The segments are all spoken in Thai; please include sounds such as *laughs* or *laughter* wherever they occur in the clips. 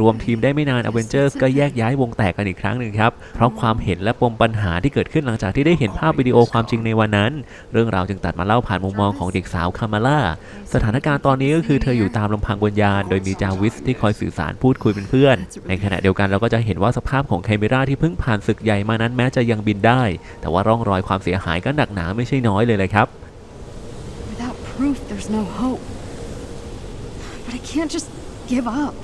รวมทีมได้ไม่นานอเวนเจอร์สก็แยกย้ายวงแตกกันอีกครั้งหนึ่งครับ เพราะความเห็นและปมปัญหาที่เกิดขึ้นหลังจากที่ได้เห็นภาพวิดีโอความจริงในวันนั้น เรื่องราวจึงตัดมาเล่าผ่านมุมมองของเด็กสาวคามาล่าสถานการณ์ตอนนี้ก็คือเธออยู่ตามลำพังบนยาน โดยมีจาวิสที่คอยสื่อสารพูดคุยเป็นเพื่อน ในขณะเดียวกันเราก็จะเห็นว่าสภาพของไคเมราที่เพิ่งผ่านศึกใหญ่มานั้นแม้จะยังบินได้ แต่ว่าร่องรอยความเสียหายก็หนักหนาไม่ใช่น้อยเลยเลยครับ Without proof, there's no hope. But I can't just give up.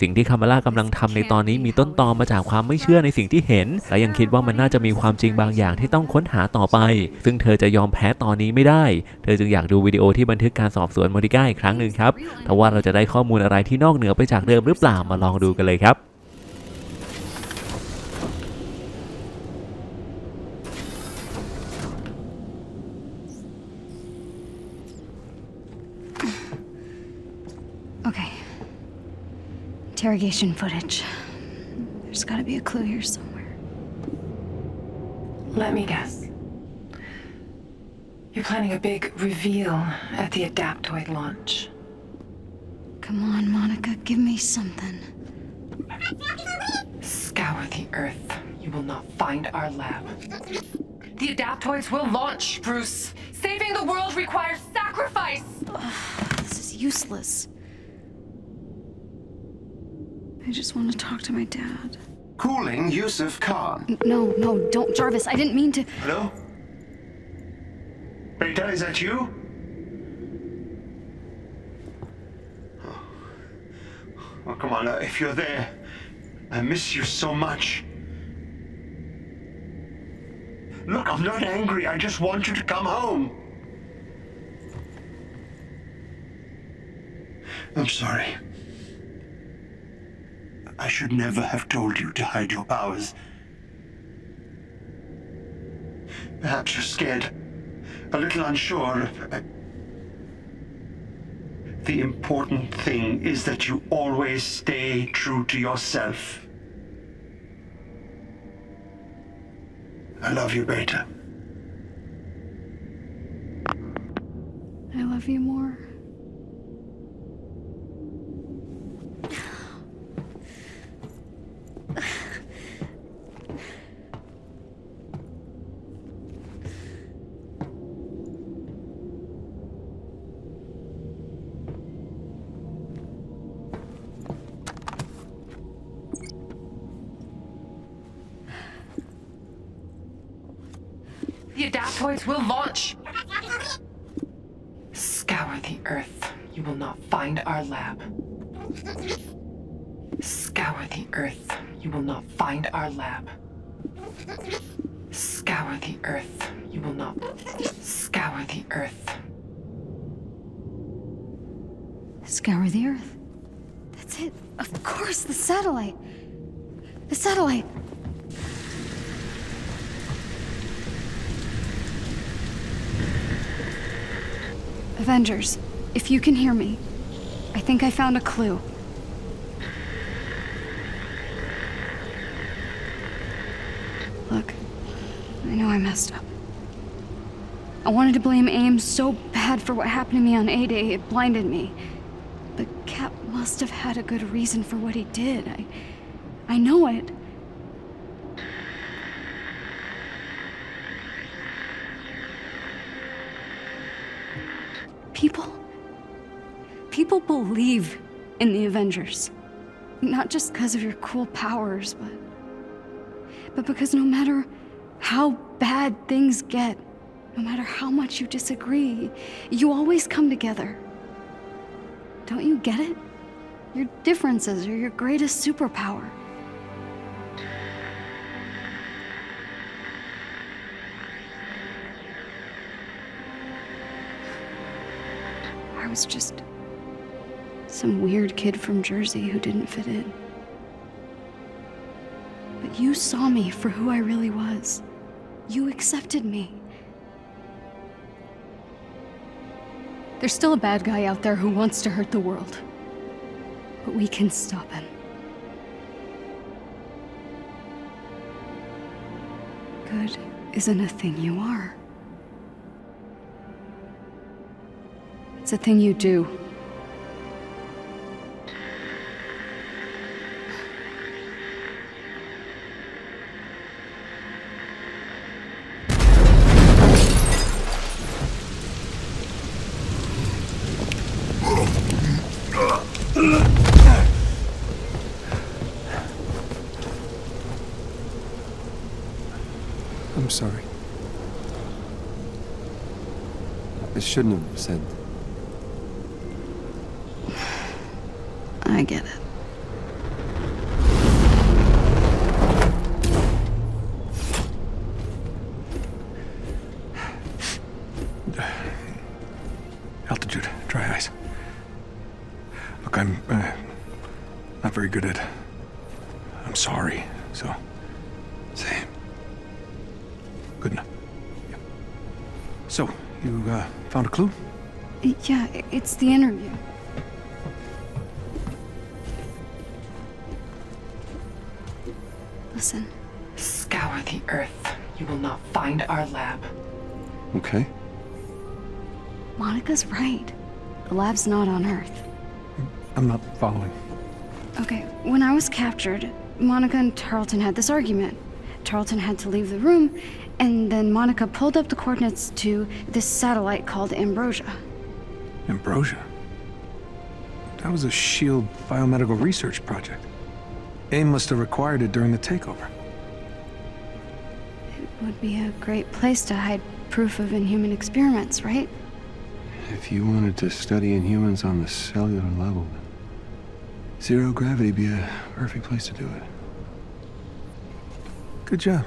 สิ่งที่คามาล่ากำลังทำในตอนนี้มีต้นตอมาจากความไม่เชื่อในสิ่งที่เห็น และยังคิดว่ามันน่าจะมีความจริงบางอย่างที่ต้องค้นหาต่อไป ซึ่งเธอจะยอมแพ้ตอนนี้ไม่ได้ เธอจึงอยากดูวิดีโอที่บันทึกการสอบสวนโมริก้าอีกครั้งหนึ่งครับแต่ว่าเราจะได้ข้อมูลอะไรที่นอกเหนือไปจากเดิมหรือเปล่ามาลองดูกันเลยครับ Interrogation footage. There's gotta be a clue here somewhere. Let me guess. You're planning a big reveal at the Adaptoid launch. Come on, Monica, give me something. Scour the Earth. You will not find our lab. The Adaptoids will launch, Bruce. Saving the world requires sacrifice. This is useless. I just want to talk to my dad. Calling Yusuf Khan. N- No, no, don't, Jarvis. I didn't mean to. Hello? Beta, is that you? Oh, come on, uh, if you're there, I miss you so much. Look, I'm not angry. I just want you to come home. I'm sorry. I should never have told you to hide your powers. Perhaps you're scared, a little unsure. The important thing is that you always stay true to yourself. I love you, Beta. I love you more. The Adaptoids will launch. Scour the Earth. You will not find our lab. Scour the Earth. You will not find our lab. Scour the Earth. You will not. Scour the Earth. Scour the Earth. That's it. Of course, the satellite. The satellite. Avengers, if you can hear me, I think I found a clue. Look, I know I messed up. I wanted to blame Ames so bad for what happened to me on A Day, it blinded me. But Cap must have had a good reason for what he did. I, I know it. Believe in the Avengers. Not just because of your cool powers, but. But because no matter how bad things get, no matter how much you disagree, you always come together. Don't you get it? Your differences are your greatest superpower. I was just some weird kid from Jersey who didn't fit in. But you saw me for who I really was. You accepted me. There's still a bad guy out there who wants to hurt the world. But we can stop him. Good isn't a thing you are. It's a thing you do. I'm sorry. I shouldn't have said. I get it. Uh, found a clue? Yeah, it's the interview. Listen, Scour the earth. You will not find our lab. Okay. Monica's right. The lab's not on Earth. I'm not following. Okay, when I was captured, Monica and Tarleton had this argument. Tarleton had to leave the room, and then Monica pulled up the coordinates to this satellite called Ambrosia. Ambrosia. That was a SHIELD biomedical research project. AIM must have required it during the takeover. It would be a great place to hide proof of inhuman experiments, right? If you wanted to study inhumans on the cellular level, zero gravity would be a perfect place to do it. Good job.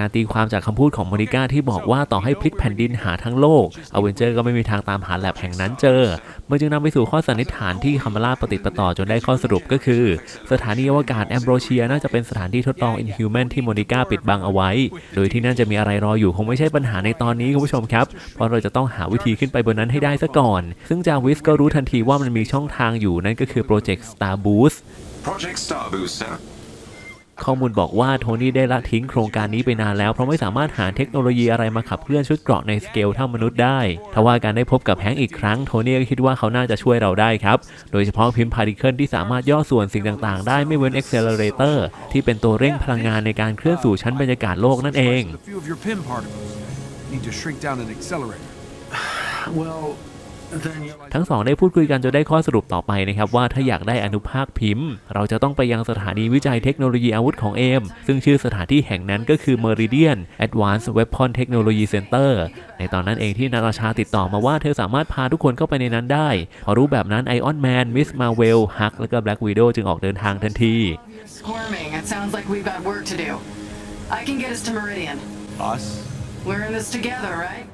การตีความจากคำพูดของโมนิก้าที่บอกว่าต่อให้พลิกแผ่นดินหาทั้งโลกอเวนเจอร์ก็ไม่มีทางตามหาแลบแห่งนั้นเจอ มันจึงนำไปสู่ข้อสันนิษฐานที่คามาล่าปฏิประต่อจนได้ข้อสรุปก็คือ สถานีอวกาศแอมโบรเชียน่าจะเป็นสถานที่ทดลองอินฮิวแมนที่โมนิก้าปิดบังเอาไว้ โดยที่นั่นจะมีอะไรรออยู่คงไม่ใช่ปัญหาในตอนนี้คุณผู้ชมครับ เพราะเราจะต้องหาวิธีขึ้นไปบนนั้นให้ได้ซะก่อน ซึ่งจาวิสก็รู้ทันทีว่ามันมีช่องทางอยู่นั่นก็คือโปรเจกต์ Star Boost Project Star Boost. ข้อมูลบอกว่าโทนี่ได้ละทิ้งโครงการนี้ไปนานแล้วเพราะไม่สามารถหาเทคโนโลยีอะไรมาขับเคลื่อนชุดเกราะในสเกลเท่ามนุษย์ได้ทว่าการได้พบกับแฮงค์อีกครั้งโทนี่ก็คิดว่าเขาน่าจะช่วยเราได้ครับ โดยเฉพาะพิมพ์พาร์ติเคิลที่สามารถย่อส่วนสิ่งต่างๆ ได้ไม่เว้น Accelerator ที่เป็นตัวเร่งพลังงานในการเคลื่อนสู่ชั้นบรรยากาศโลกนั่นเอง A few of your PIM particles. Need to shrink down an accelerator. Well, then you'll. ทั้งสองได้พูดคุยกันจนได้ข้อสรุปต่อไปนะครับว่าถ้าอยากได้อนุภาคพิมพ์ เราจะต้องไปยังสถานีวิจัยเทคโนโลยีอาวุธของเอมซึ่งชื่อสถานที่แห่งนั้นก็คือ Meridian Advanced Weapon Technology Center ในตอนนั้นเองที่นาตาชาติดต่อมาว่าเธอสามารถพาทุกคนเข้าไปในนั้นได้ พอรู้แบบนั้นไอออนแมนมิสมาเวลฮักและก็แบล็กวีโดจึงออกเดินทางทันที Squirming. It sounds like we've got work to do. I can get us to Meridian. Us? We're in this together, right?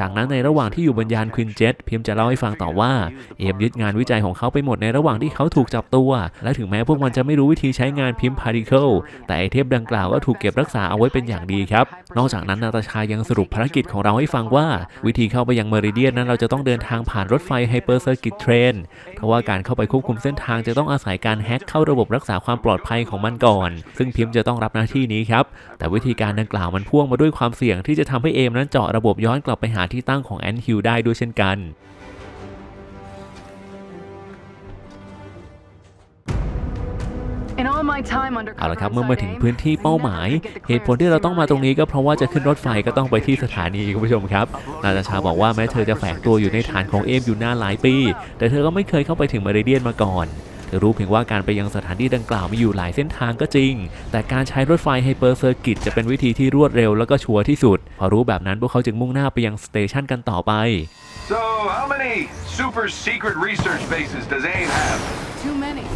จากนั้นในระหว่างที่อยู่บนยานควินเจ็ตพิมจะเล่าให้ฟังต่อว่า เอมยึดงานวิจัยของเขาไปหมดในระหว่างที่เขาถูกจับตัว และถึงแม้พวกมันจะไม่รู้วิธีใช้งานพิมพ์พาร์ติเคิลแต่ไอเทปดังกล่าวก็ถูกเก็บรักษาเอาไว้เป็นอย่างดีครับ นอกจากนั้นนาตาชายังสรุปภารกิจของเราให้ฟังว่า วิธีเข้าไปยังเมริเดียนนั้นเราจะต้องเดินทางผ่านรถไฟไฮเปอร์เซอร์กิตเทรนทว่าการเข้าไปควบคุมเส้นทางจะต้องอาศัยการแฮ็กเข้าระบบรักษาความปลอดภัยของมันก่อน ซึ่งพิมพ์จะต้องรับหน้าที่นี้ครับแต่วิธีการดังกล่าวมันพ่วงมาด้วยความเสี่ยงที่จะทำให้เอมนั้นเจาะระบบย้อนกลับไปหาที่ตั้งของแอนฮิวได้ด้วยเช่นกัน In all my time under เอาละครับเมื่อมาถึงพื้นที่เป้าหมาย เหตุผลที่เราต้องมาตรงนี้ก็เพราะว่าจะขึ้นรถไฟก็ต้องไปที่สถานีคุณผู้ชมครับนาตาชาบอกว่าแม้เธอจะแฝงตัวอยู่ในฐานของเอมอยู่นานหลายปี แต่เธอก็ไม่เคยเข้าไปถึงมาริเดียนมาก่อน เธอรู้เพียงว่าการไปยังสถานที่ดังกล่าวมีอยู่หลายเส้นทางก็จริง แต่การใช้รถไฟไฮเปอร์เซอร์กิตจะเป็นวิธีที่รวดเร็วแล้วก็ชัวร์ที่สุด พอรู้แบบนั้นพวกเขาจึงมุ่งหน้าไปยังสเตชันกันต่อไป So, how many super secret research bases does AIM have? Too many.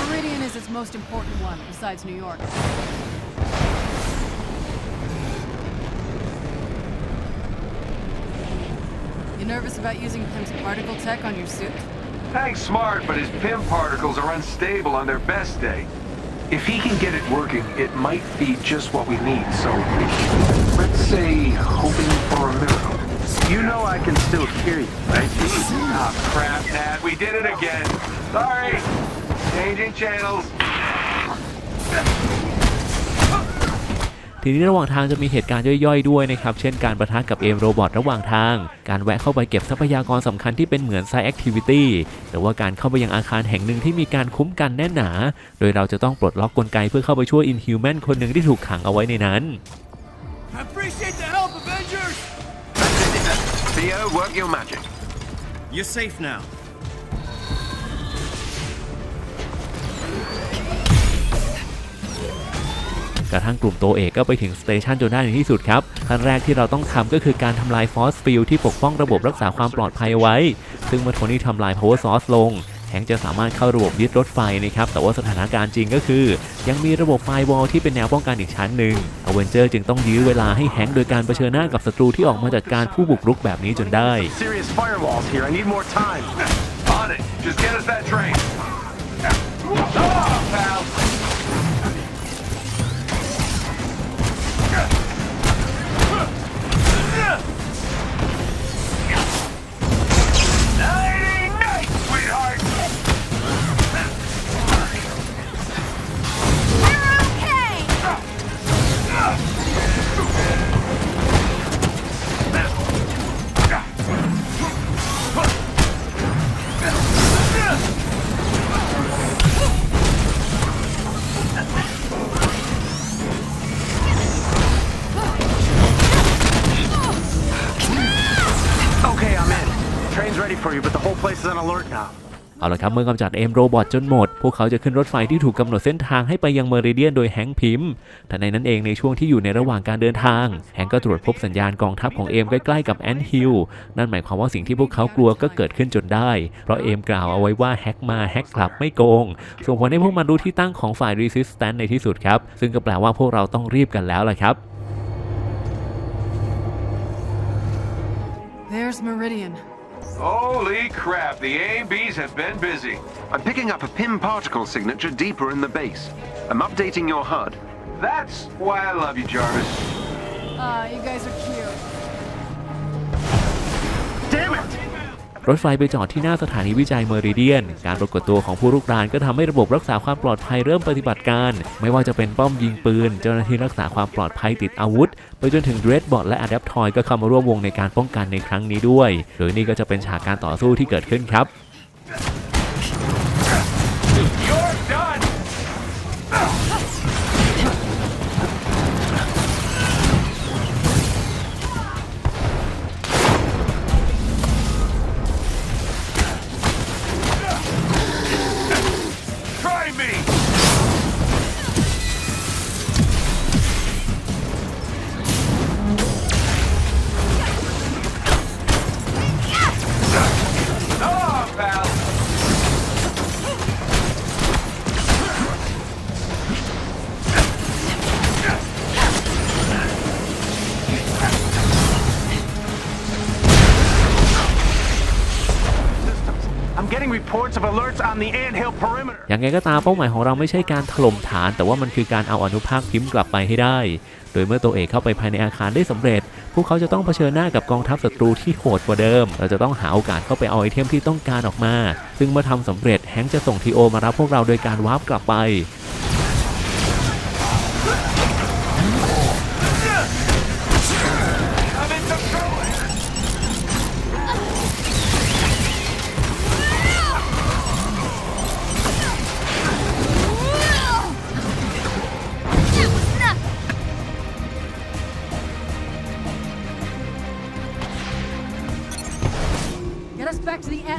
Meridian is its most important one, besides New York. Hank's smart, but his PIM particles are unstable on their best day. If he can get it working, it might be just what we need. So, let's say hoping for a miracle. You know I can still hear you, right? Ah, crap, Nat. We did it again. Sorry. Changing channels. ทีนี้ระหว่างทางจะมีเหตุการณ์ย่อยๆด้วยนะครับ เช่นการประทะกับเอมโรบอทระหว่างทาง การแวะเข้าไปเก็บทรัพยากรสำคัญที่เป็นเหมือนไซแอคทิวิตี้หรือว่าการเข้าไปยังอาคารแห่งหนึ่งที่มีการคุ้มกันแน่นหนา โดยเราจะต้องปลดล็อกกลไกเพื่อเข้าไปช่วยอินฮิวแมนคนหนึ่งที่ถูกขังเอาไว้ในนั้น I appreciate the help, Avengers! Theo, work your magic. You're safe now. กระทั่งกลุ่มโตเอกก็ไปถึงสเตชันจนได้ในที่สุดครับขั้นแรกที่เราต้องทำก็คือการทำลายฟอสฟิลที่ปกป้องระบบรักษาความปลอดภัยเอาไว้ ซึ่งเมื่อโทนี่ทำลาย power source ลงแฮงจะสามารถเข้าระบบยึดรถไฟนะครับ แต่ว่าสถานการณ์จริงก็คือ ยังมีระบบไฟวอลที่เป็นแนวป้องกันอีกชั้นหนึ่งอเวนเจอร์จึงต้องยื้อเวลาให้แฮงโดยการเผชิญหน้ากับศัตรูที่ออกมาจัดการผู้บุกรุกแบบนี้จนได้ Just get us that train. เอาละครับเมื่อกำจัดเอมโรบอทจนหมด พวกเขาจะขึ้นรถไฟที่ถูกกำหนดเส้นทางให้ไปยังเมอริเดียนโดยแฮงค์พิมพ์แต่ในนั้นเองในช่วงที่อยู่ในระหว่างการเดินทาง แฮงค์ก็ตรวจพบสัญญาณกองทัพของเอมใกล้ๆกับแอนฮิลนั่นหมายความว่าสิ่งที่พวกเขากลัวก็เกิดขึ้นจนได้ เพราะเอมกล่าวเอาไว้ว่าแฮกมาแฮกกลับไม่โกง ส่งผลให้พวกมันรู้ที่ตั้งของฝ่าย Resistance ในที่สุดครับซึ่งก็แปลว่าพวกเราต้องรีบกันแล้วล่ะครับ There's Meridian. Holy crap, the A&Bs have been busy. I'm picking up a PIM particle signature deeper in the base. I'm updating your HUD. That's why I love you, Jarvis. Ah, you guys are cute. Damn it! รถไฟไปจอดที่หน้าสถานีวิจัยเมอริเดียน การปรากฏตัวของผู้รุกรานก็ทำให้ระบบรักษาความปลอดภัยเริ่มปฏิบัติการ ไม่ว่าจะเป็นป้อมยิงปืน เจ้าหน้าที่รักษาความปลอดภัยติดอาวุธ ไปจนถึงเดรดบอทและอะแดปทอยก็เข้ามาร่วมวงในการป้องกันในครั้งนี้ด้วย โดยนี่ก็จะเป็นฉากการต่อสู้ที่เกิดขึ้นครับ ยังไงก็ตามเป้าหมายของเราไม่ใช่การถล่มฐาน แต่ว่ามันคือการเอาอนุภาคพิมพ์กลับไปให้ได้ โดยเมื่อตัวเอกเข้าไปภายในอาคารได้สำเร็จ พวกเขาจะต้องเผชิญหน้ากับกองทัพศัตรูที่โหดกว่าเดิม เราจะต้องหาโอกาสเข้าไปเอาไอเทมที่ต้องการออกมา ซึ่งเมื่อทำสำเร็จแฮงจะส่งทีโอมารับพวกเราโดยการวาร์ปกลับไป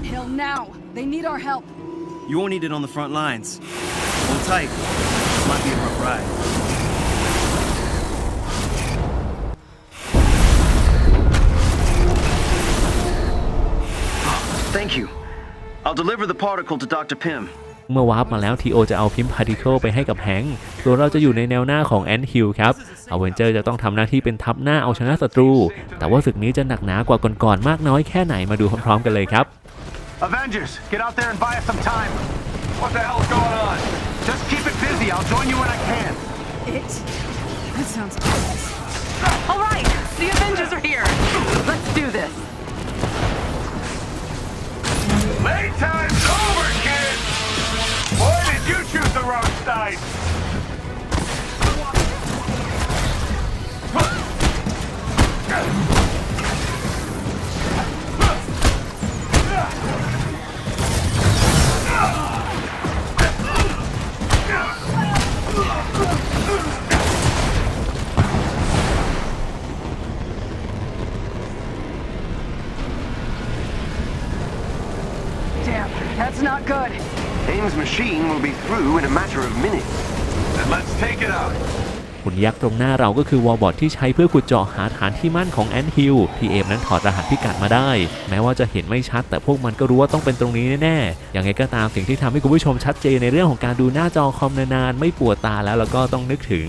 back to the anthill now. They need our help. You won't need it on the front lines. Hold tight. Might be a rough ride. Thank you. I'll deliver the particle to Dr. Pym. เมื่อวาร์ปมาแล้วทีโอจะเอาพิมพ์พาร์ติเคิลไปให้กับแฮงค์ส่วนเราจะอยู่ในแนวหน้าของแอนฮิลครับอเวนเจอร์จะต้องทำหน้าที่เป็นทัพหน้าเอาชนะศัตรู แต่ว่าศึกนี้จะหนักหนากว่าก่อนๆมากน้อยแค่ไหนมาดูพร้อมๆกันเลยครับ Avengers, get out there and buy us some time. What the hell's going on? Just keep it busy. I'll join you when I can. It? That sounds awful. All right, the Avengers are here. Let's do this. Playtime's over, kid! Boy, did you choose the wrong side! *laughs* machine will be through in a matter of minutes. Then let's take it out. หุ่นยักษ์ตรงหน้าเราก็คือวอลบอทที่ใช้เพื่อขุดเจาะหาฐานที่มั่นของแอนฮิลที่เอมนั้นถอดรหัสพิกัดมาได้ แม้ว่าจะเห็นไม่ชัด แต่พวกมันก็รู้ว่าต้องเป็นตรงนี้แน่ๆ อย่างไรก็ตามสิ่งที่ทำให้คุณผู้ชมชัดเจนในเรื่องของการดูหน้าจอคอมนานๆไม่ปวดตาแล้วแล้วก็ต้องนึกถึง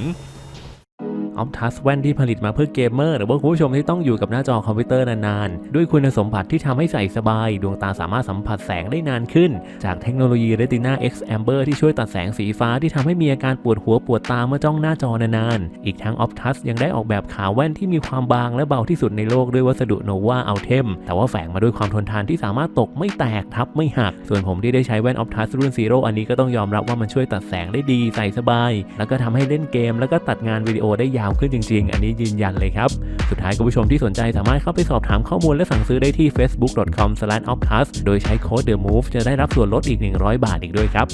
ออฟทัสแว่นที่ผลิตมาเพื่อเกมเมอร์ หรือว่าคุณผู้ชมที่ต้องอยู่กับหน้าจอคอมพิวเตอร์นานๆ ด้วยคุณสมบัติที่ทำให้ใส่สบาย ดวงตาสามารถสัมผัสแสงได้นานขึ้น จากเทคโนโลยี Retina X Amber ที่ช่วยตัดแสงสีฟ้าที่ทำให้มีอาการปวดหัวปวดตาเมื่อจ้องหน้าจอนานๆ อีกทั้ง Optus ยังได้ออกแบบขาแว่นที่มีความบางและเบาที่สุดในโลกด้วยวัสดุ Nova Ultem แต่ว่าแฝงมาด้วยความทนทานที่สามารถตกไม่แตกทับไม่หัก ส่วนผมที่ได้ใช้แว่น Optus รุ่น Zero อันนี้ก็ต้องยอมรับว่ามันช่วยตัดแสงได้ดีใส่สบาย แล้วก็ทำให้เล่นเกม แล้วก็ตัดงานวิดีโอได้ยาวขึ้นจริง ๆ อันนี้ยืนยันเลยครับ สุดท้ายคุณผู้ชมที่สนใจสามารถเข้าไปสอบถามข้อมูลและสั่งซื้อได้ที่ facebook.com/opcast โดยใช้โค้ด the move จะได้รับส่วนลดอีก 100 บาทอีกด้วยครับ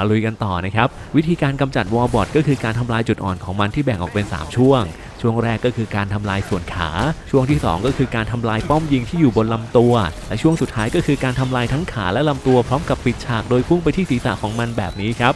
มาลุยกันต่อนะครับ วิธีการกำจัดวอลบอทก็คือการทำลายจุดอ่อนของมันที่แบ่งออกเป็น 3 ช่วง ช่วงแรกก็คือการทำลายส่วนขา ช่วงที่ 2 ก็คือการทำลายป้อมยิงที่อยู่บนลำตัว และช่วงสุดท้ายก็คือการทำลายทั้งขาและลำตัวพร้อมกับปิดฉากโดยพุ่งไปที่ศีรษะของมันแบบนี้ครับ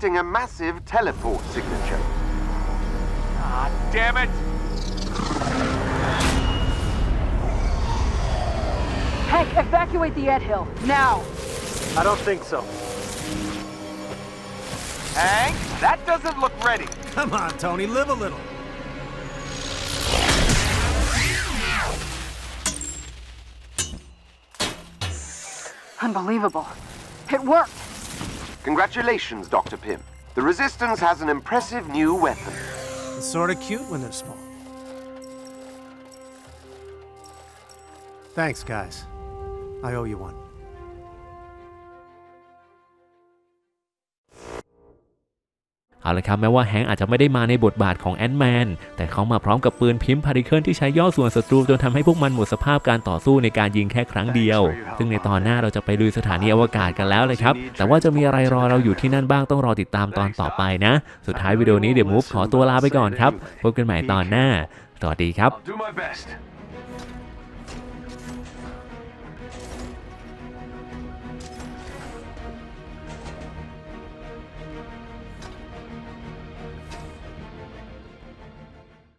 detecting a massive teleport signature. Ah, damn it! Hank, evacuate the Ed Hill, now! I don't think so. Hank, that doesn't look ready. Come on, Tony, live a little. Unbelievable. It worked! Congratulations, Dr. Pym. The Resistance has an impressive new weapon. It's sort of cute when they're small. Thanks, guys. I owe you one. เอาละครับแม้ว่าแฮงค์อาจจะไม่ได้มาในบทบาทของแอน t ์แมนแต่เขามาพร้อมกับปืนพิมพ์พาริเคิลที่ใช้ย่อส่วนศัตรูจนทำให้พวกมันหมดสภาพการต่อสู้ในการยิงแค่ครั้งเดียว ซึ่งในตอนหน้าเราจะไปลุยสถานีอวกาศกันแล้วเลยครับ แต่ว่าจะมีอะไรรอเราอยู่ที่นั่นบ้างต้องรอติดตามตอนต่อไปนะ สุดท้ายวิดีโอนี้เดี๋ยวมูฟขอตัวลาไปก่อนครับพบกันใหม่ตอนหน้าสวัสดีครับ